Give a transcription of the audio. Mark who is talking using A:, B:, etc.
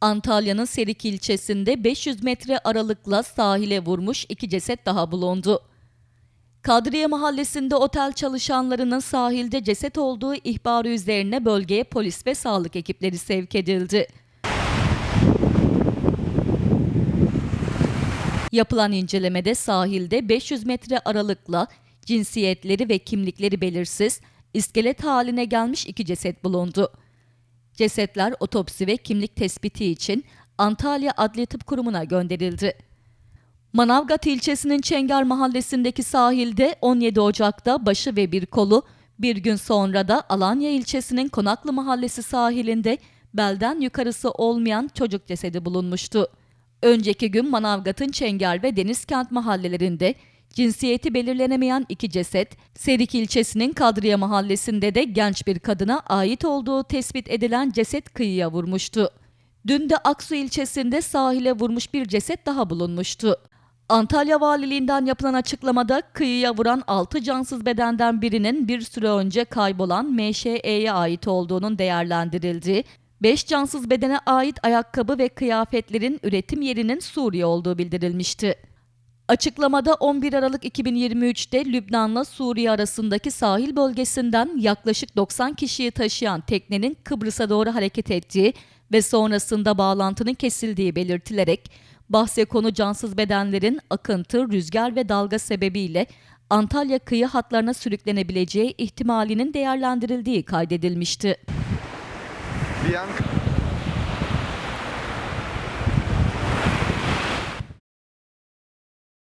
A: Antalya'nın Serik ilçesinde 500 metre aralıkla sahile vurmuş iki ceset daha bulundu. Kadriye Mahallesi'nde otel çalışanlarının sahilde ceset olduğu ihbarı üzerine bölgeye polis ve sağlık ekipleri sevk edildi. Yapılan incelemede sahilde 500 metre aralıkla cinsiyetleri ve kimlikleri belirsiz, iskelet haline gelmiş iki ceset bulundu. Cesetler otopsi ve kimlik tespiti için Antalya Adli Tıp Kurumu'na gönderildi. Manavgat ilçesinin Çengar mahallesindeki sahilde 17 Ocak'ta başı ve bir kolu, bir gün sonra da Alanya ilçesinin Konaklı mahallesi sahilinde belden yukarısı olmayan çocuk cesedi bulunmuştu. Önceki gün Manavgat'ın Çengar ve Denizkent mahallelerinde cinsiyeti belirlenemeyen iki ceset, Serik ilçesinin Kadriye mahallesinde de genç bir kadına ait olduğu tespit edilen ceset kıyıya vurmuştu. Dün de Aksu ilçesinde sahile vurmuş bir ceset daha bulunmuştu. Antalya Valiliğinden yapılan açıklamada kıyıya vuran 6 cansız bedenden birinin bir süre önce kaybolan MŞE'ye ait olduğunun değerlendirildiği, 5 cansız bedene ait ayakkabı ve kıyafetlerin üretim yerinin Suriye olduğu bildirilmişti. Açıklamada 11 Aralık 2023'te Lübnan'la Suriye arasındaki sahil bölgesinden yaklaşık 90 kişiyi taşıyan teknenin Kıbrıs'a doğru hareket ettiği ve sonrasında bağlantının kesildiği belirtilerek bahse konu cansız bedenlerin akıntı, rüzgar ve dalga sebebiyle Antalya kıyı hatlarına sürüklenebileceği ihtimalinin değerlendirildiği kaydedilmişti.
B: Bir an